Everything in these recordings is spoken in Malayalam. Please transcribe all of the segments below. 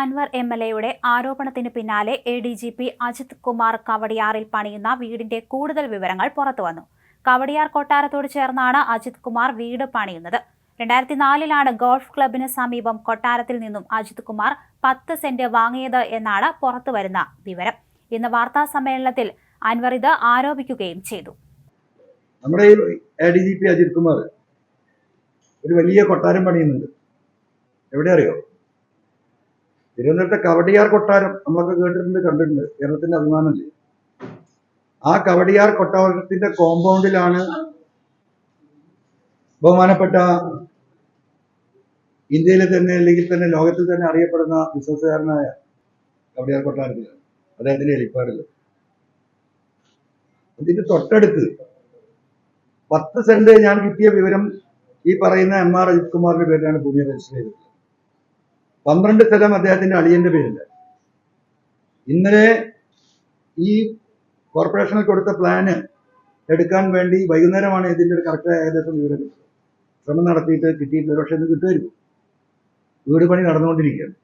അൻവർ എം എൽ എയുടെ ആരോപണത്തിന് പിന്നാലെ A D G P Ajith Kumar കവടിയാറിൽ പണിയുന്ന വീടിന്റെ കൂടുതൽ വിവരങ്ങൾ പുറത്തുവന്നു. കവടിയാർ കൊട്ടാരത്തോട് ചേർന്നാണ് അജിത് കുമാർ വീട് പണിയുന്നത്. രണ്ടായിരത്തി നാലിലാണ് ഗോൾഫ് ക്ലബിന് സമീപം കൊട്ടാരത്തിൽ നിന്നും അജിത് കുമാർ പത്ത് സെന്റ് വാങ്ങിയത് എന്നാണ് പുറത്തുവരുന്ന വിവരം. ഇന്ന് വാർത്താ സമ്മേളനത്തിൽ അൻവർ ഇത് ആരോപിക്കുകയും ചെയ്തു. നമ്മുടെ അജിത് കുമാർ ഒരു വലിയ കൊട്ടാരം പണിയുന്നുണ്ട്. എവിടെ അറിയോ? തിരുവനന്തപുരത്തെ കവടിയാർ കൊട്ടാരം നമ്മളൊക്കെ കേട്ടിട്ടുണ്ട് കണ്ടിട്ടുണ്ട്. കേരളത്തിന്റെ അഭിമാനമല്ലേ ആ കവടിയാർ കൊട്ടാരത്തിന്റെ കോമ്പൗണ്ടിലാണ് ബഹുമാനപ്പെട്ട ഇന്ത്യയിലെ തന്നെ അല്ലെങ്കിൽ തന്നെ ലോകത്തിൽ തന്നെ അറിയപ്പെടുന്ന ബിസിനസ്സുകാരനായ കവടിയാർ കൊട്ടാരത്തിൽ അദ്ദേഹത്തിന്റെ എലിപ്പാടിൽ അതിന്റെ തൊട്ടടുത്ത് പത്ത് സെന്റ് ഞാൻ കിട്ടിയ വിവരം ഈ പറയുന്ന എം ആർ അജിത് കുമാറിന്റെ പേരിലാണ് ഭൂമി രജിസ്റ്റർ ചെയ്തത്. പന്ത്രണ്ട് സ്ഥലം അദ്ദേഹത്തിന്റെ അളിയന്റെ പേരില്ല ഇന്നലെ ഈ കോർപ്പറേഷനിൽ കൊടുത്ത പ്ലാന് എടുക്കാൻ വേണ്ടി വൈകുന്നേരമാണ് ഇതിന്റെ ഒരു കറക്റ്റ് ഏകദേശം വിവരം കിട്ടുന്നത് ശ്രമം നടത്തിയിട്ട് കിട്ടിയിട്ടില്ല. പക്ഷെ ഇന്ന് കിട്ടുമായിരിക്കും. വീട് പണി നടന്നുകൊണ്ടിരിക്കുകയാണ്.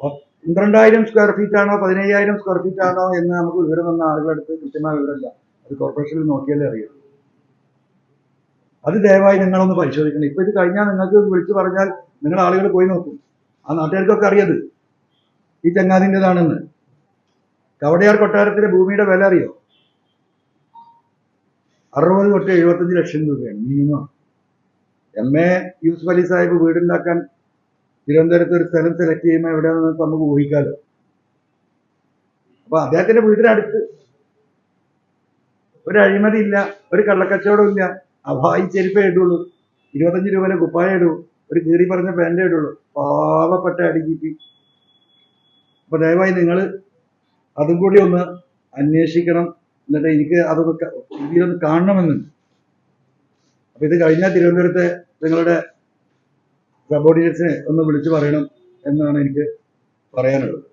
പന്ത്രണ്ടായിരം സ്ക്വയർ ഫീറ്റ് ആണോ പതിനയ്യായിരം സ്ക്വയർ ഫീറ്റ് ആണോ എന്ന് നമുക്ക് വിവരം തന്ന ആളുകളടുത്ത് കൃത്യമായ വിവരമില്ല. അത് കോർപ്പറേഷനിൽ നോക്കിയാലേ അറിയുള്ളൂ അത് ദയവായി നിങ്ങളൊന്ന് പരിശോധിക്കണം. ഇപ്പൊ ഇത് കഴിഞ്ഞാൽ നിങ്ങൾക്ക് വിളിച്ചു പറഞ്ഞാൽ നിങ്ങൾ ആളുകൾ പോയി നോക്കും. ആ നാട്ടുകാർക്കൊക്കെ അറിയത്. ഈ ചങ്ങാതിന്റെതാണെന്ന്. കവടയാർ കൊട്ടാരത്തിലെ ഭൂമിയുടെ വില അറിയോ? അറുപത് തൊട്ട് എഴുപത്തഞ്ച് ലക്ഷം രൂപയാണ് minimum. M A Yusuf Ali Sahib വീടുണ്ടാക്കാൻ തിരുവനന്തപുരത്ത് ഒരു സ്ഥലം സെലക്ട് ചെയ്യുമ്പോൾ എവിടെയാണെന്ന് നമുക്ക് ഊഹിക്കാലോ? അപ്പൊ അദ്ദേഹത്തിന്റെ വീടിനടുത്ത്. ഒരു അഴിമതി ഇല്ല ഒരു കള്ളക്കച്ചവടം ഇല്ല. അഭായി ചെരുപ്പേ ഇടുള്ളൂ. ഇരുപത്തഞ്ച് രൂപയുടെ കുപ്പായ ഇടൂ. ഒരു കീറി പറഞ്ഞ പാന്റേ ഇടുള്ളൂ. പാവപ്പെട്ട അടി ജി പി അപ്പൊ ദയവായി നിങ്ങൾ അതും കൂടി ഒന്ന് അന്വേഷിക്കണം. എന്നിട്ട് എനിക്ക് അതൊന്ന് ഇതിലൊന്ന് കാണണമെന്നുണ്ട് അപ്പൊ ഇത് കഴിഞ്ഞാൽ തിരുവനന്തപുരത്തെ നിങ്ങളുടെ സബോർഡിനേറ്റ്സിനെ ഒന്ന് വിളിച്ചു പറയണം എന്നാണ് എനിക്ക് പറയാനുള്ളത്.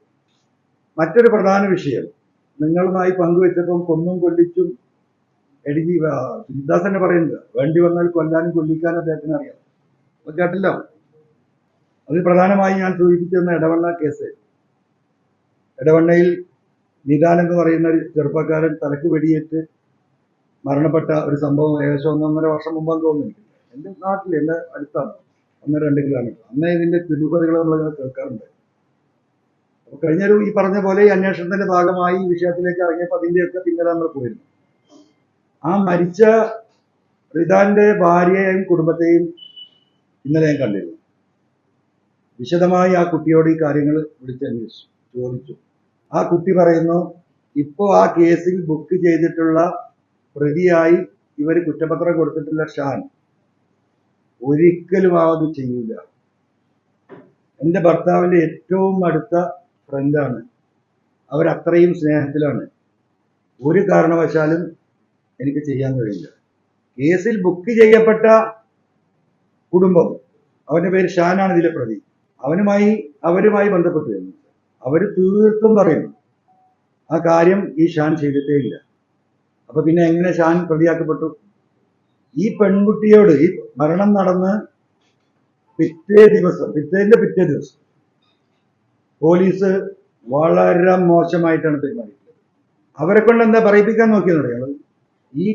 മറ്റൊരു പ്രധാന വിഷയം. നിങ്ങളുമായി പങ്കുവെച്ചപ്പം കൊന്നും കൊല്ലിച്ചും എഴുതി സിദ്ധാസ് തന്നെ പറയുന്നത് വേണ്ടി വന്നാൽ കൊല്ലാനും കൊല്ലിക്കാനും അദ്ദേഹത്തിന് അറിയാം. കേട്ടില്ല അതിൽ പ്രധാനമായി ഞാൻ സൂചിപ്പിച്ചിരുന്ന ഇടവണ്ണ കേസ്. ഇടവണ്ണയിൽ നിദാൻ എന്ന് പറയുന്ന ഒരു ചെറുപ്പക്കാരൻ തലക്ക് വെടിയേറ്റ് മരണപ്പെട്ട ഒരു സംഭവം ഏകദേശം ഒന്നൊന്നര വർഷം മുമ്പാന്ന് തോന്നുന്നു. എന്റെ നാട്ടിൽ എന്റെ അടുത്താണ്. ഒന്നര രണ്ട് കിലോമീറ്റർ. അന്നേ ഇതിന്റെ തിരുപ്പതികൾ നമ്മളിങ്ങനെ കേൾക്കാറുണ്ട്. അപ്പോൾ കഴിഞ്ഞൊരു ഈ പറഞ്ഞ പോലെ ഈ അന്വേഷണത്തിന്റെ ഭാഗമായി ഈ വിഷയത്തിലേക്ക് ഇറങ്ങിയപ്പോൾ അതിന്റെയൊക്കെ പിന്നീട് നമ്മൾ പോയിരുന്നു. ആ മരിച്ച റിദാന്റെ ഭാര്യയെയും കുടുംബത്തെയും ഇന്നലെ ഞാൻ കണ്ടിരുന്നു. വിശദമായി ആ കുട്ടിയോട് ഈ കാര്യങ്ങൾ വിളിച്ചന്വേഷിച്ചു ചോദിച്ചു. ആ കുട്ടി പറയുന്നു ഇപ്പോൾ ആ കേസിൽ ബുക്ക് ചെയ്തിട്ടുള്ള പ്രതിയായി ഇവർ കുറ്റപത്രം കൊടുത്തിട്ടുള്ള ഷാൻ. ഒരിക്കലും അത് ചെയ്യൂല. എന്റെ ഭർത്താവിന്റെ ഏറ്റവും അടുത്ത ഫ്രണ്ടാണ് അവരത്രയും സ്നേഹത്തിലാണ്. ഒരു കാരണവശാലും എനിക്ക് ചെയ്യാൻ കഴിയില്ല. കേസിൽ ബുക്ക് ചെയ്യപ്പെട്ട കുടുംബം അവന്റെ പേര് ഷാനാണ് ഇതിലെ പ്രതി. അവനുമായി അവരുമായി ബന്ധപ്പെട്ടു വരുന്നു അവർ തീർത്തും പറയുന്നു ആ കാര്യം ഈ ഷാൻ ചെയ്തിട്ടേ ഇല്ല. അപ്പൊ പിന്നെ എങ്ങനെ ഷാൻ പ്രതിയാക്കപ്പെട്ടു? ഈ പെൺകുട്ടിയോട് ഈ മരണം നടന്ന് പിറ്റേ ദിവസം പിറ്റേന്റെ പിറ്റേ ദിവസം പോലീസ് വളരെ മോശമായിട്ടാണ് പെരുമാറിയിട്ടുള്ളത് അവരെ കൊണ്ട് എന്താ പറയിപ്പിക്കാൻ നോക്കിയെന്നറിയാമോ ഈ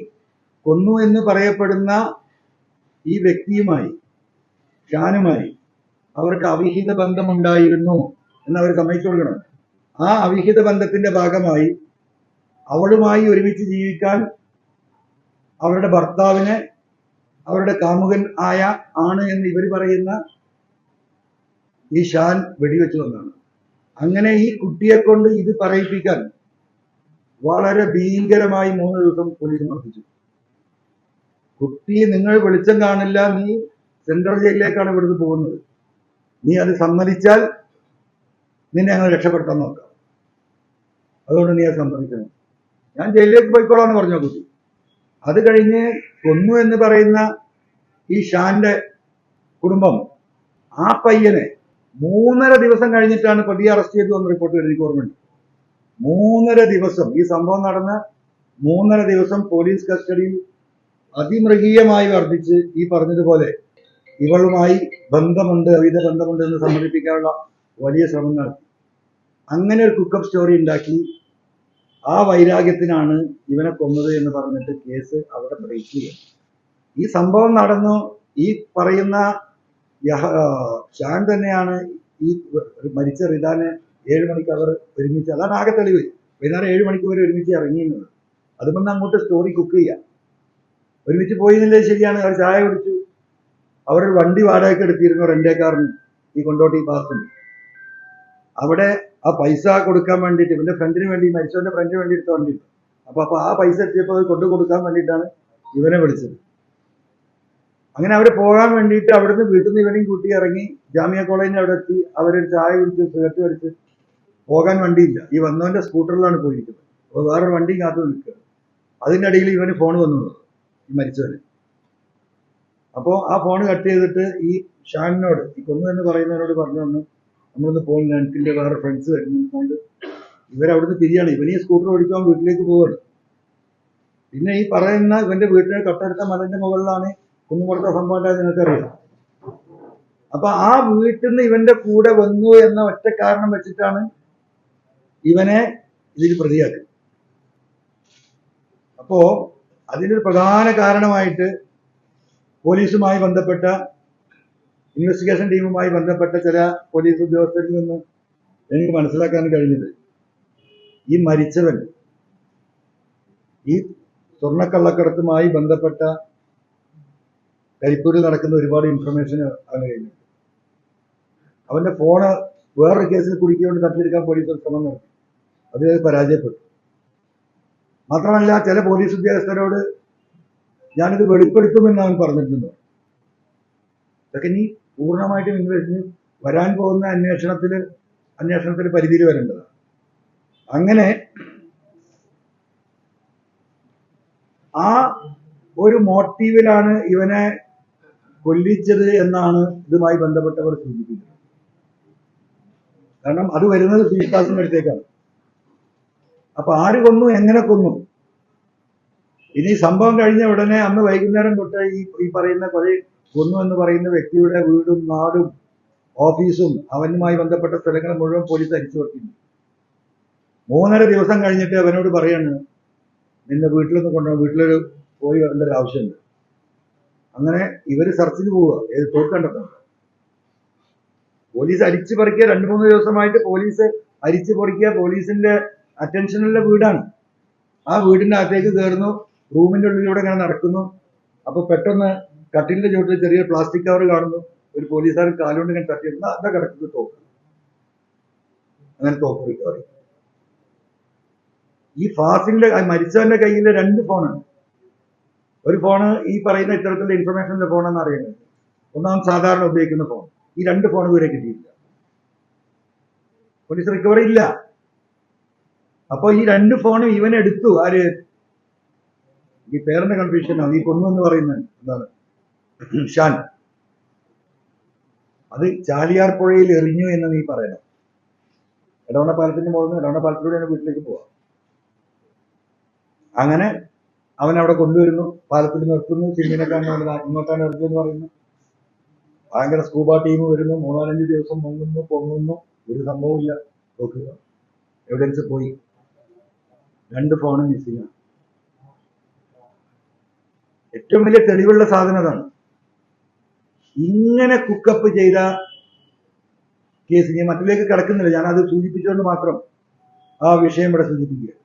കൊന്നു എന്ന് പറയപ്പെടുന്ന ഈ വ്യക്തിയുമായി ഷാനുമായി അവർക്ക് അവിഹിത ബന്ധമുണ്ടായിരുന്നു എന്ന് അവർ സമ്മതിച്ചു ആ അവിഹിത ബന്ധത്തിന്റെ ഭാഗമായി അവളുമായി ഒരുമിച്ച് ജീവിക്കാൻ അവരുടെ ഭർത്താവിന് അവരുടെ കാമുകൻ ആയ ആണ് എന്ന് ഇവർ പറയുന്ന ഈ ഷാൻ വെടിവെച്ചു വന്നാണ് അങ്ങനെ ഈ കുട്ടിയെ കൊണ്ട് ഇത് പറയിപ്പിക്കാൻ വളരെ ഭീകരമായി മൂന്ന് ദിവസം പോലീസ് മർദ്ദിച്ചു. കുട്ടി നിങ്ങൾ വെളിച്ചം കാണില്ല നീ സെൻട്രൽ ജയിലിലേക്കാണ് ഇവിടുന്ന് പോകുന്നത്. നീ അത് സമ്മതിച്ചാൽ നിന്നെ ഞങ്ങൾ രക്ഷപ്പെടുത്താൻ നോക്കാം. അതുകൊണ്ട് നീ അത് സമ്മതിക്കണം. ഞാൻ ജയിലിലേക്ക് പോയിക്കോളാന്ന് പറഞ്ഞു പറഞ്ഞ കുട്ടി. അത് കഴിഞ്ഞ് കൊന്നു എന്ന് പറയുന്ന ഈ ഷാന്റെ കുടുംബം ആ പയ്യനെ മൂന്നര ദിവസം കഴിഞ്ഞിട്ടാണ് പ്രതിയെ അറസ്റ്റ് ചെയ്തു എന്ന് റിപ്പോർട്ട് എനിക്ക് ഓർമ്മയുണ്ട്. മൂന്നര ദിവസം ഈ സംഭവം നടന്ന മൂന്നര ദിവസം പോലീസ് കസ്റ്റഡിയിൽ അതിമൃഗീയമായി വർദ്ധിച്ച് ഈ പറഞ്ഞതുപോലെ ഇവളുമായി ബന്ധമുണ്ട് അവിധ ബന്ധമുണ്ട് എന്ന് സമ്മതിപ്പിക്കാനുള്ള വലിയ ശ്രമം നടത്തി. അങ്ങനെ ഒരു കുക്കപ്പ് സ്റ്റോറി ഉണ്ടാക്കി. ആ വൈരാഗ്യത്തിനാണ് ഇവനെ കൊന്നത് എന്ന് പറഞ്ഞിട്ട് കേസ് അവിടെ ബ്രേക്ക് ചെയ്യും ഈ സംഭവം നടന്നു. ഈ പറയുന്ന ഷാൻ തന്നെയാണ് ഈ മരിച്ച റിദാനെ ഏഴ് മണിക്ക് അവർ ഒരുമിച്ച് അതാണ് ആകെ തെളിവ്. വൈകുന്നേരം ഏഴ് മണിക്ക് വരെ ഒരുമിച്ച് ഇറങ്ങിയിരുന്നത് അതുകൊണ്ട് അങ്ങോട്ട് സ്റ്റോറി കുക്ക് ചെയ്യാം. ഒരുമിച്ച് പോയി എന്നുള്ളത് ശരിയാണ്. അവർ ചായ കുടിച്ചു. അവർ വണ്ടി വാടകയ്ക്ക് എടുത്തിരുന്നു റെന്റേ കാറിന് ഈ കൊണ്ടോട്ടി ഭാഗത്തുനിന്ന് അവിടെ ആ പൈസ കൊടുക്കാൻ വേണ്ടിയിട്ട് ഇവന്റെ ഫ്രണ്ടിന് വേണ്ടി മരിച്ചവന്റെ ഫ്രണ്ടിന് വേണ്ടി എടുത്ത വണ്ടി അപ്പൊ അപ്പൊ ആ പൈസ എത്തിയപ്പോൾ അത് കൊണ്ടു കൊടുക്കാൻ വേണ്ടിയിട്ടാണ് ഇവനെ വിളിച്ചത്. അങ്ങനെ അവർ പോകാൻ വേണ്ടിയിട്ട് അവിടുന്ന് വീട്ടിൽ നിന്ന് ഇവനെയും കൂട്ടി ഇറങ്ങി ജാമ്യ കോളേജിൽ അവിടെ എത്തി. അവരൊരു ചായ കുടിച്ച് സിഗരറ്റ് വലിച്ച് പോകാൻ വണ്ടിയില്ല. ഈ വന്നവന്റെ സ്കൂട്ടറിലാണ് പോയിരിക്കുന്നത്. അപ്പോൾ വേറൊരു വണ്ടി കാത്തു നിൽക്കുക. അതിനിടയിൽ ഇവന് ഫോൺ വന്നു ഈ മരിച്ചവന്. അപ്പോൾ ആ ഫോൺ കട്ട് ചെയ്തിട്ട് ഈ ഷാനിനോട് ഈ കൊന്നു എന്ന് പറയുന്നവരോട് പറഞ്ഞു വന്നു നമ്മളൊന്ന് പോകുന്നില്ല എനിക്കിന്റെ വേറെ ഫ്രണ്ട്സ് വരുന്നുണ്ട് ഇവരവിടുന്ന് പിരിയാണ്. ഇവനീ സ്കൂട്ടർ ഓടിക്കാൻ വീട്ടിലേക്ക് പോവാണ്. പിന്നെ ഈ പറയുന്ന ഇവന്റെ വീട്ടിന് തൊട്ടടുത്ത മലന്റെ മുകളിലാണ് കുന്നുകൊടുത്ത സംഭവം ഉണ്ടായത് നിങ്ങൾക്കറിയാം അപ്പൊ ആ വീട്ടിൽ നിന്ന് ഇവന്റെ കൂടെ വന്നു എന്ന ഒറ്റ കാരണം വെച്ചിട്ടാണ് ഇവനെ ഇതിൽ പ്രതിയാക്കും. അപ്പോ അതിനൊരു പ്രധാന കാരണമായിട്ട് പോലീസുമായി ബന്ധപ്പെട്ട ഇൻവെസ്റ്റിഗേഷൻ ടീമുമായി ബന്ധപ്പെട്ട ചില പോലീസ് ഉദ്യോഗസ്ഥരിൽ നിന്ന് എനിക്ക് മനസ്സിലാക്കാൻ കഴിഞ്ഞത് ഈ മരിച്ചവൻ ഈ സ്വർണക്കള്ളക്കടത്തുമായി ബന്ധപ്പെട്ട കരിപ്പൂരിൽ നടക്കുന്ന ഒരുപാട് ഇൻഫർമേഷൻ അവന് കഴിഞ്ഞു അവന്റെ ഫോണ് വേറൊരു കേസിൽ കുടിക്കൊണ്ട് തട്ടിയെടുക്കാൻ പോലീസ് ശ്രമം നടത്തി. അതിൽ അത് പരാജയപ്പെട്ടു. മാത്രമല്ല ചില പോലീസ് ഉദ്യോഗസ്ഥരോട് ഞാനിത് വെളിപ്പെടുത്തുമെന്ന് അവൻ പറഞ്ഞിട്ടുണ്ട് ഇതൊക്കെ ഇനി പൂർണമായിട്ടും ഇൻവെസ്റ്റിന് വരാൻ പോകുന്ന അന്വേഷണത്തിൽ അന്വേഷണത്തിൽ പരിധിയിൽ വരേണ്ടതാണ്. അങ്ങനെ ആ ഒരു മോട്ടീവിലാണ് ഇവനെ കൊല്ലിച്ചത് എന്നാണ് ഇതുമായി ബന്ധപ്പെട്ടവർ സൂചിപ്പിക്കുന്നത്. കാരണം അത് വരുന്നത് ഫീസ്താസിന്റെ അടുത്തേക്കാണ്. അപ്പൊ ആര് കൊന്നു എങ്ങനെ കൊന്നു? ഇനി സംഭവം കഴിഞ്ഞ ഉടനെ അന്ന് വൈകുന്നേരം തൊട്ട് ഈ ഈ പറയുന്ന കുറെ കൊന്നു എന്ന് പറയുന്ന വ്യക്തിയുടെ വീടും നാടും ഓഫീസും അവനുമായി ബന്ധപ്പെട്ട സ്ഥലങ്ങൾ മുഴുവൻ പോലീസ് അരിച്ചു വെക്കുന്നു മൂന്നര ദിവസം കഴിഞ്ഞിട്ട് അവനോട് പറയാണ് നിന്നെ വീട്ടിലൊന്ന് കൊണ്ടുവന്ന വീട്ടിലൊരു പോയി വരേണ്ട ഒരു ആവശ്യമുണ്ട്. അങ്ങനെ ഇവർ സെർച്ചിന് പോവുക. ഏത് തോക്ക് പോലീസ് അരിച്ചു പറിക്കുക രണ്ടു മൂന്ന് ദിവസമായിട്ട് പോലീസ് അരിച്ചു പറിക്കുക പോലീസിന്റെ അറ്റൻഷനുള്ള വീടാണ്. ആ വീടിന്റെ അകത്തേക്ക് കയറുന്നു റൂമിന്റെ ഉള്ളിലൂടെ ഇങ്ങനെ നടക്കുന്നു. അപ്പൊ പെട്ടെന്ന് കട്ടിലിന്റെ ചുവട്ടിൽ ചെറിയ പ്ലാസ്റ്റിക് കവർ കാണുന്നു. ഒരു പോലീസുകാരൻ കാലുകൊണ്ട് ഇങ്ങനെ തട്ടി അതാ കിടക്കുന്നത് തോക്ക്. അങ്ങനെ തോക്ക് റിക്കവറി ഈ ഫാസിന്റെ മരിച്ചവന്റെ കയ്യിൽ രണ്ട് ഫോണാണ് ഒരു ഫോണ് ഈ പറയുന്ന ഇത്തരത്തിലുള്ള ഇൻഫർമേഷനിലെ ഫോണെന്ന് അറിയുന്നത്. ഒന്നാം സാധാരണ ഉപയോഗിക്കുന്ന ഫോൺ ഈ രണ്ട് ഫോൺ ഇവരെ കിട്ടിയിട്ടില്ല. പോലീസ് റിക്കവറി ഇല്ല. അപ്പൊ ഈ രണ്ട് ഫോണും ഇവൻ എടുത്തു. ആര്? ഈ പേരിന്റെ കൺഫ്യൂഷനാണ് ഈ കൊന്നു എന്ന് പറയുന്നത്. എന്താണ്? ഷാൻ. അത് ചാലിയാർ പുഴയിൽ എറിഞ്ഞു എന്ന് നീ പറയണം. ഇടവണ്ണ പാലത്തിന്റെ മുകളിൽ നിന്ന് ഇടവണ്ണ പാലത്തിലൂടെയാണ് വീട്ടിലേക്ക് പോവാ. അങ്ങനെ അവൻ അവിടെ കൊണ്ടുവരുന്നു. പാലത്തിൽ നിർത്തുന്നു. ചിമ്മിനെ കാണുന്നു ഇങ്ങോട്ടാണ് എറിഞ്ഞെന്ന് പറയുന്നു. ഭയങ്കര സ്കൂബ ടീം വരുന്നു. മൂന്നാലഞ്ച് ദിവസം മുങ്ങുന്നു പൊങ്ങുന്നു. ഒരു സംഭവമില്ല നോക്കുക. എവിഡൻസ് പോയി. രണ്ട് ഫോണും യൂസ് ചെയ്യണം ഏറ്റവും വലിയ തെളിവുള്ള സാധനം അതാണ്. ഇങ്ങനെ കുക്കപ്പ് ചെയ്ത കേസ് ഞാൻ മറ്റിലേക്ക് കിടക്കുന്നില്ല. ഞാനത് സൂചിപ്പിച്ചുകൊണ്ട് മാത്രം ആ വിഷയം ഇവിടെ സൂചിപ്പിക്കുക.